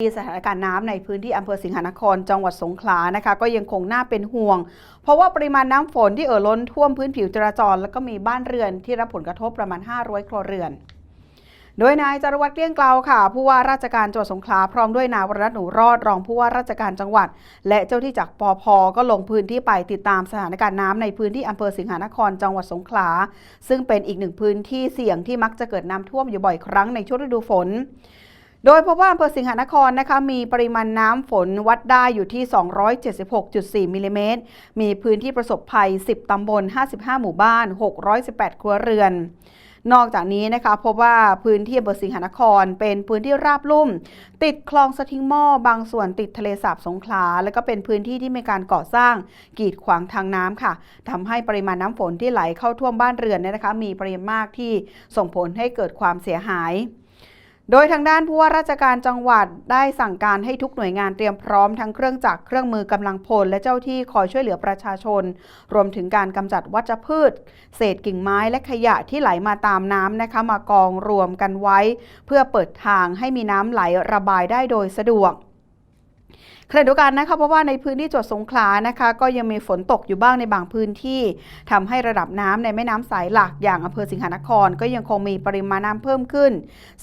ที่สถานการณ์น้ำในพื้นที่อำเภอสิงหนครจังหวัดสงขลานะคะ ก็ยังคงน่าเป็นห่วง เพราะว่าปริมาณน้ำฝนที่เอ่อล้นท่วมพื้นผิวจราจร แล้วก็มีบ้านเรือนที่รับผลกระทบประมาณ 500 ครัวเรือน โดยนายจารวัตรเกลี้ยงเกลาค่ะ ผู้ว่าราชการจังหวัดสงขลาพร้อมด้วยนายวรรัตน์หนูรอดรองผู้ว่าราชการจังหวัด และเจ้าที่จากปอพก็ลงพื้นที่ไปติดตามสถานการณ์น้ำในพื้นที่อำเภอสิงหนครจังหวัดสงขลา ซึ่งเป็นอีกหนึ่งพื้นที่เสี่ยงที่มักจะเกิดน้ำท่วมอยู่บ่อยครั้งในช่วงฤดูฝน โดยพบว่าอำเภอสิงหนครนะคะมีปริมาณน้ำฝนวัดได้อยู่ที่ 276.4 มิลลิเมตร มีพื้นที่ประสบภัย 10 ตำบล 55 หมู่บ้าน 618 ครัวเรือน นอกจากนี้นะคะพบว่าพื้นที่อำเภอสิงหนคร เป็นพื้นที่ราบลุ่ม ติดคลองสะทิงหม้อบางส่วนติดทะเลสาบสงขลา แล้วก็เป็นพื้นที่ที่มีการก่อสร้างกีดขวางทางน้ำค่ะทำให้ปริมาณน้ำฝนที่ไหลเข้าท่วมบ้านเรือนเนี่ยนะคะ มีปริมาณมากที่ส่งผลให้เกิดความเสียหาย โดยทางด้านผู้ว่าราชการจังหวัดได้สั่งการให้ทุกหน่วยงานเตรียมพร้อมทั้งเครื่องจักรเครื่องมือกำลังพลและเจ้าที่คอยช่วยเหลือประชาชน รวมถึงการกำจัดวัชพืช เศษกิ่งไม้และขยะที่ไหลมาตามน้ำนะคะมากองรวมกันไว้ เพื่อเปิดทางให้มีน้ำไหลระบายได้โดยสะดวก ขณะเดียวกันนะคะเพราะว่าในพื้นที่จังหวัดสงขลานะคะก็ยังมีฝนตกอยู่บ้างในบางพื้นที่ทำให้ระดับน้ำในแม่น้ำสายหลักอย่างอำเภอสิงหนคร ก็ยังคงมีปริมาณน้ำเพิ่มขึ้น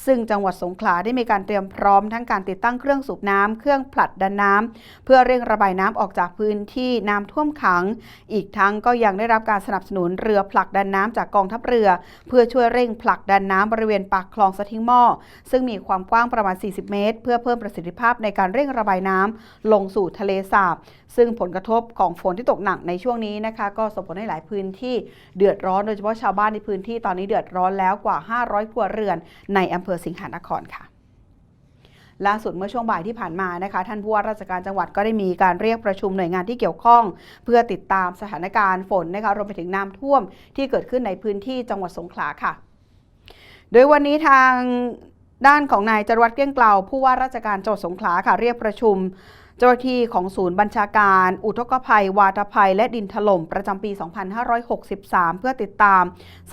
ซึ่งจังหวัดสงขลาได้มีการเตรียมพร้อมทั้งการติดตั้งเครื่องสูบน้ำเครื่องผลัดดันน้ำเพื่อเร่งระบายน้ำออกจากพื้นที่น้ำท่วมขัง อีกทั้งก็ยังได้รับการสนับสนุนเรือผลักดันน้ำจากกองทัพเรือ เพื่อช่วยเร่งผลักดันน้ำบริเวณปากคลองสะทิงหม้อซึ่งมีความกว้างประมาณ 40 เมตร เพื่อเพิ่มประสิทธิภาพในการเร่งระบายน้ำลงสู่ทะเลสาบ ซึ่งผลกระทบของฝนที่ตกหนักในช่วงนี้นะคะ ก็ส่งผลให้หลายพื้นที่เดือดร้อนโดยเฉพาะชาวบ้านในพื้นที่ตอนนี้เดือดร้อนแล้วกว่า 500 ครัวเรือนในอำเภอสิงหนครค่ะล่าสุดเมื่อช่วงบ่ายที่ผ่านมานะคะ ท่านผู้ว่าราชการจังหวัดก็ได้มีการเรียกประชุมหน่วยงานที่เกี่ยวข้อง เพื่อติดตามสถานการณ์ฝนนะคะรวมไปถึงน้ำท่วมที่เกิดขึ้นในพื้นที่จังหวัดสงขลาค่ะ โดยวันนี้ทางด้านของนายจรวัตรเกลี้ยงเกลาผู้ว่าราชการจังหวัดสงขลาค่ะเรียกประชุม เจ้าหน้าที่ของศูนย์บัญชาการ อุทกภัย วาตภัย และดินถล่มประจำปี 2563 เพื่อติดตาม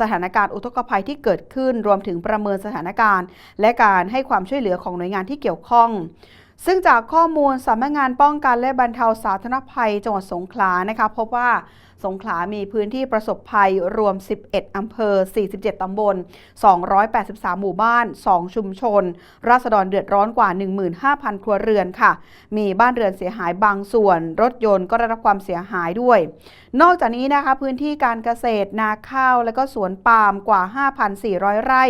สถานการณ์อุทกภัยที่เกิดขึ้นรวมถึงประเมินสถานการณ์ และการให้ความช่วยเหลือของหน่วยงานที่เกี่ยวข้อง ซึ่งจากข้อมูลสำนักงานป้องกันและบรรเทาสาธารณภัยจังหวัดสงขลานะคะพบว่าสงขลามีพื้นที่ประสบภัยรวม 11 อำเภอ 47 ตำบล 283 หมู่บ้าน 2 ชุมชน ราษฎรเดือดร้อนกว่า 15,000 ครัวเรือนค่ะ มีบ้านเรือนเสียหายบางส่วน รถยนต์ก็ได้รับความเสียหายด้วย นอกจากนี้นะคะพื้นที่การเกษตรนาข้าวและก็สวนปาล์มกว่า 5,400 ไร่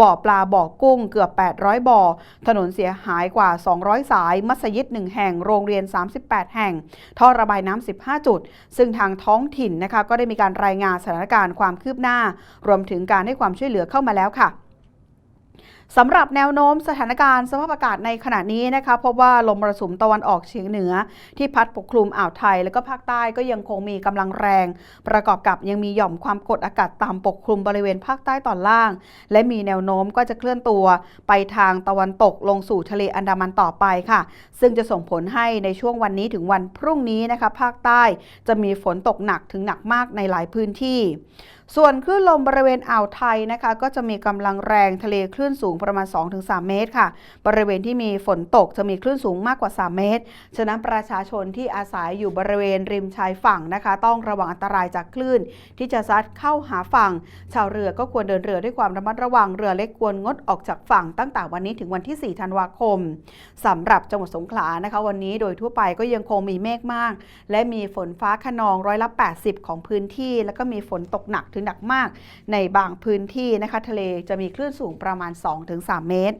บ่อปลาบ่อกุ้งเกือบ 800 บ่อ ถนนเสียหายกว่า 200 สาย มัสยิด 1 แห่ง โรงเรียน 38 แห่ง ท่อระบายน้ำ 15 จุด ซึ่งทางท้องถิ่นนะคะก็ได้มีการรายงานสถานการณ์ความคืบหน้า รวมถึงการให้ความช่วยเหลือเข้ามาแล้วค่ะ สำหรับแนวโน้มสถานการณ์สภาพอากาศในขณะนี้นะคะพบว่าลมมรสุมตะวันออกเฉียงเหนือ ที่พัดปกคลุมอ่าวไทย และก็ภาคใต้ก็ยังคงมีกำลังแรง ประกอบกับยังมีหย่อมความกดอากาศต่ำปกคลุมบริเวณภาคใต้ตอนล่าง และมีแนวโน้มก็จะเคลื่อนตัวไปทางตะวันตกลงสู่ทะเลอันดามันต่อไปค่ะ ซึ่งจะส่งผลให้ในช่วงวันนี้ถึงวันพรุ่งนี้นะคะภาคใต้จะมีฝนตกหนักถึงหนักมากในหลายพื้นที่ ส่วนคลื่นลมบริเวณอ่าวไทยนะคะก็จะมีกำลังแรงทะเลคลื่นสูงประมาณ 2-3 เมตรค่ะ บริเวณที่มีฝนตกจะมีคลื่นสูงมากกว่า 3 เมตร ฉะนั้นประชาชนที่อาศัยอยู่บริเวณริมชายฝั่งนะคะ ต้องระวังอันตรายจากคลื่น ที่จะซัดเข้าหาฝั่ง ชาวเรือก็ควรเดินเรือด้วยความระมัดระวังเรือเล็กควรงดออกจากฝั่งตั้งแต่วันนี้ถึงวันที่ 4 ธันวาคมสำหรับจังหวัดสงขลานะคะ วันนี้โดยทั่วไปก็ยังคงมีเมฆมาก และมีฝนฟ้าขนองร้อยละ 80 ของพื้นที่ แล้วก็มีฝนตกหนักถึงหนักมาก ในบางพื้นที่นะคะทะเลจะมีคลื่นสูงประมาณ2-3 เมตร